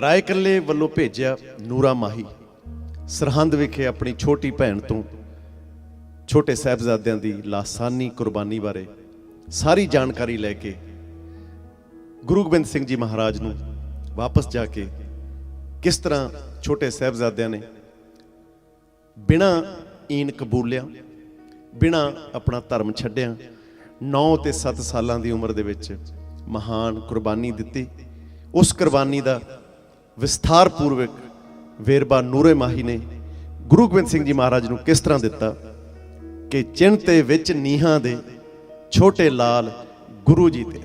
ਰਾਏ ਕੱਲੇ ਵੱਲੋਂ ਭੇਜਿਆ ਨੂਰਾ ਮਾਹੀ। ਸਰਹੰਦ ਵਿਖੇ ਆਪਣੀ ਛੋਟੀ ਭੈਣ ਤੋਂ ਛੋਟੇ ਸਾਹਿਬਜ਼ਾਦਿਆਂ ਦੀ ਲਾਸਾਨੀ ਕੁਰਬਾਨੀ ਬਾਰੇ ਸਾਰੀ ਜਾਣਕਾਰੀ ਲੈ ਕੇ ਗੁਰੂ ਗੋਬਿੰਦ ਸਿੰਘ ਜੀ ਮਹਾਰਾਜ ਨੂੰ ਵਾਪਸ ਜਾ ਕੇ ਕਿਸ ਤਰ੍ਹਾਂ ਛੋਟੇ ਸਾਹਿਬਜ਼ਾਦਿਆਂ ਨੇ ਬਿਨਾਂ ਈਨ ਕਬੂਲਿਆ, ਬਿਨਾਂ ਆਪਣਾ ਧਰਮ ਛੱਡਿਆ 9 ਤੇ 7 ਸਾਲਾਂ ਦੀ ਉਮਰ ਦੇ ਵਿੱਚ ਮਹਾਨ ਕੁਰਬਾਨੀ ਦਿੱਤੀ। ਉਸ ਕੁਰਬਾਨੀ ਦਾ ਵਿਸਥਾਰ ਪੂਰਵਕ ਵੇਰਬਾ ਨੂਰੇ ਮਾਹੀ ਨੇ ਗੁਰੂ ਗੋਬਿੰਦ ਸਿੰਘ ਜੀ ਮਹਾਰਾਜ ਨੂੰ ਕਿਸ ਤਰ੍ਹਾਂ ਦਿੱਤਾ ਕਿ ਚਿੰਤੇ ਵਿੱਚ ਨੀਹਾਂ ਦੇ ਛੋਟੇ ਲਾਲ ਗੁਰੂ ਜੀ 'ਤੇ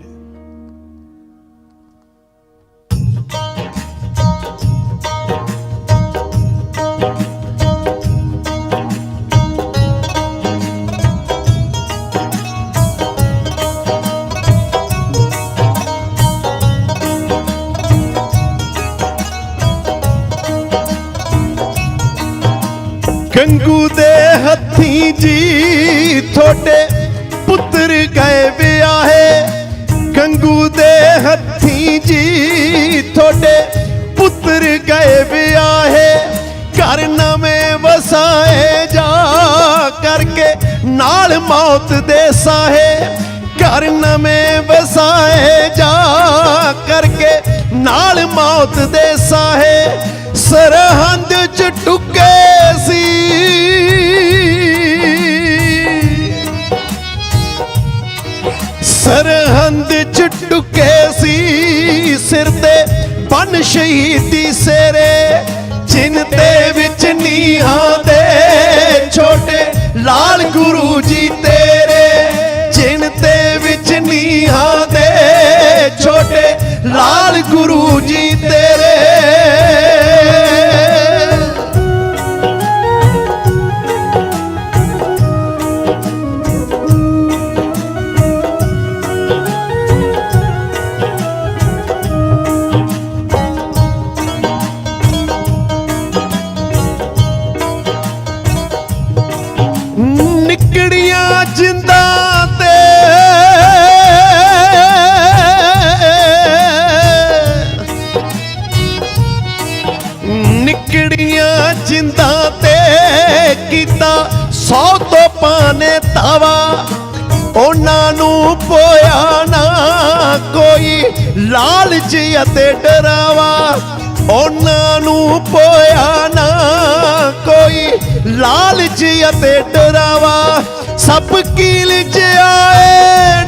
ਗੰਗੂ ਦੇ ਹੱਥੀ ਜੀ ਤੁਹਾਡੇ ਪੁੱਤਰ ਗਏ ਵਿਆਹੇ। ਗੰਗੂ ਦੇ ਹੱਥੀਂ ਜੀ ਤੁਹਾਡੇ ਪੁੱਤਰ ਗਏ ਵਿਆਹੇ। ਘਰ ਨਵੇਂ ਵਸਾਏ ਜਾ ਕਰਕੇ ਨਾਲ ਮੌਤ ਦੇ ਸਾਹੇ। ਘਰ ਨਵੇਂ ਵਸਾਏ ਜਾ ਕਰਕੇ ਨਾਲ ਮੌਤ ਦੇ ਸਾਹੇ। ਸਰਹੰਦ ਚ ਟੁੱਕੇ ਸਿਰ ਤੇ ਬਨ ਸ਼ਹੀਦੀ ਸੇਰੇ ਜਿਨ ਦੇ ਵਿੱਚ ਨੀਹਾਂ ਨਿਕੜੀਆਂ ਜਿੰਦਾਂ ਤੇ ਕੀਤਾ ਸੌ ਤੋਂ ਪਾਨੇ ਤਾਵਾ, ਉਹਨਾਂ ਨੂੰ ਪੋਇਆ ਨਾ ਕੋਈ ਲਾਲਚ ਅਤੇ ਡਰਾਵਾ। ਉਹਨਾਂ ਨੂੰ ਪੋਇਆ ਨਾ ਕੋਈ ਲਾਲਚ ਅਤੇ ਡਰਾਵਾ। ਸਭ ਕੀਲ ਚ ਆਏ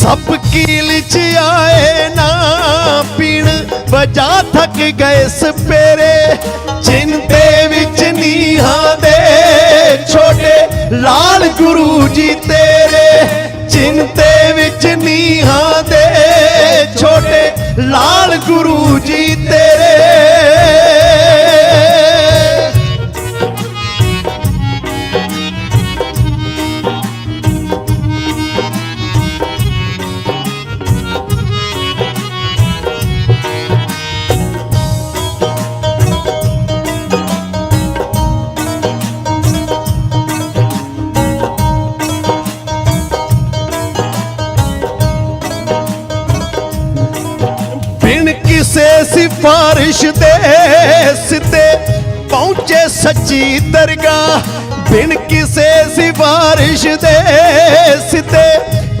ਸਭ ਕੀਲ ਚ ਆਏ ਨਾ ਪੀਣ ਵਜਾ ਥੱਕ ਗਏ ਸਪੇਰੇ ਜਿਨ ਵਿੱਚ ਨੀਹਾਂ ਦੇ ਛੋਟੇ ਲਾਲ ਗੁਰੂ ਜੀ ਤੇਰੇ। ਚਿੰਤੇ ਵਿੱਚ ਨੀਹਾਂ ਦੇ ਛੋਟੇ ਲਾਲ ਗੁਰੂ ਜੀ ਤੇਰੇ। ਸੱਚੀ ਦਰਗਾਹ, ਬਿਨ ਕਿਸੇ ਸਿਫਾਰਿਸ਼ ਦੇ ਸਿੱਧੇ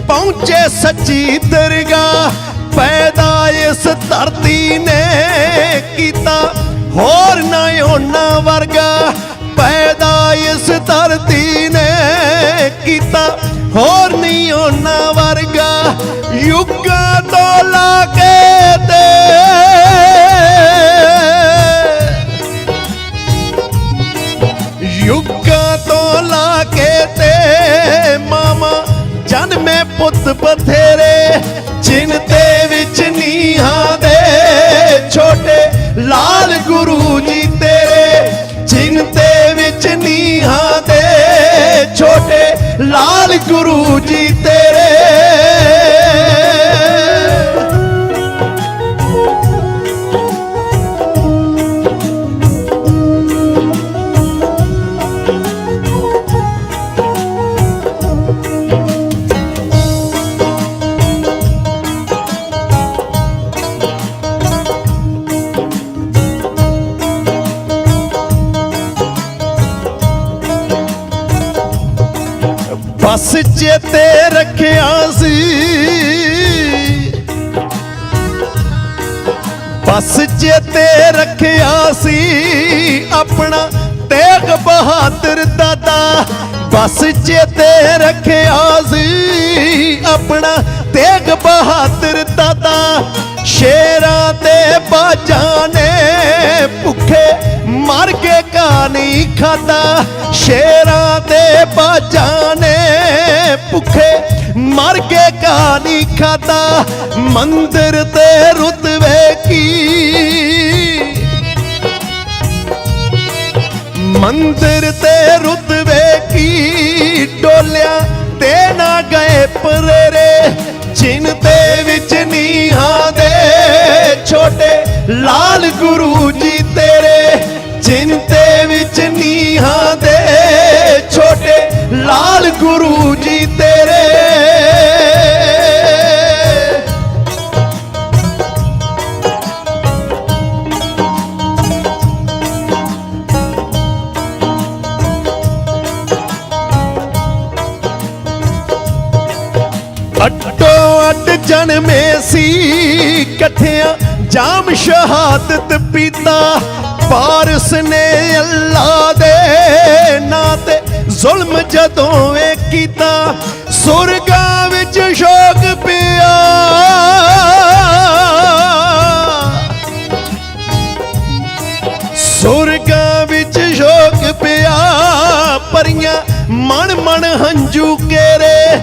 ਪਹੁੰਚੇ ਸੱਚੀ ਦਰਗਾਹ। ਪੈਦਾ ਇਸ ਧਰਤੀ ਨੇ ਕੀਤਾ, ਹੋਰ ਨਾ ਉਹਨਾਂ ਵਰਗਾ। ਪੈਦਾ ਇਸ ਧਰਤੀ ਨੇ ਕੀਤਾ, ਹੋਰ ਨਹੀਂ ਉਹਨਾਂ ਵਰਗਾ। ਯੁੱਗ ਲਾਲ ਗੁਰੂ ਜੀ ਤੇਰੇ ਜਿਨ ਦੇ ਵਿੱਚ ਨੀਹਾਂ ਦੇ ਛੋਟੇ ਲਾਲ ਗੁਰੂ ਜੀ ਬਸ ਚੇਤੇ ਰੱਖਿਆ ਸੀ। ਬਸ ਚੇਤੇ ਰੱਖਿਆ ਸੀ ਆਪਣਾ ਤੇਗ ਬਹਾਦਰ ਦਾਦਾ। ਬਸ ਚੇਤੇ ਰੱਖਿਆ ਸੀ ਆਪਣਾ ਤੇਗ ਬਹਾਦਰ ਦਾਦਾ। ਸ਼ੇਰਾਂ ਤੇ ਬਾਜਾਂ ਨੇ ਭੁੱਖੇ ਮਰ ਕੇ ਕਾ ਨਹੀਂ ਖਾਦਾ ਸ਼ੇਰਾਂ ਤੇ ਬਾਜਾਂ ਨੇ ਭੁੱਖੇ ਮਰ ਕੇ ਕਾ ਖਾਦਾ ਮੰਦਰ ਤੇ ਰੁਤਵੇ ਕੀ? ਮੰਦਰ ਤੇ ਰੁਤਵੇ ਕੀ? ਡੋਲਿਆ ਤੇ ਨਾ ਗਏ ਪਰਰੇ, ਜਿਨ ਦੇ ਵਿੱਚ ਨੀਹਾਂ ਦੇ ਛੋਟੇ ਲਾਲ ਗੁਰੂ ਅੱਡੋ ਅੱਡ ਜਨਮੇ ਸੀ। ਇਕੱਠਿਆਂ ਜਾਮ ਸ਼ਹਾਦਤ ਪੀਤਾ। ਪਾਰਸ ਨੇ ਅੱਲਾ ਦੇ ਨਾਂ ਤੇ ਜ਼ੁਲਮ ਜਦੋਂ ਏ ਕੀਤਾ। ਸੁਰਗਾਂ ਮਣ ਮਣ ਹੰਝੂ ਕੇਰੇ,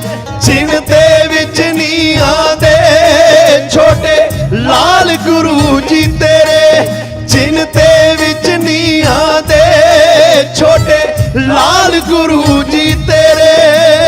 ਜਿਨ ਦੇ ਵਿੱਚ ਨੀਹਾਂ ਦੇ ਛੋਟੇ ਲਾਲ ਗੁਰੂ ਜੀ ਤੇਰੇ, ਜਿਨ ਦੇ ਵਿੱਚ ਨੀਹਾਂ ਦੇ ਛੋਟੇ ਲਾਲ ਗੁਰੂ ਜੀ ਤੇਰੇ।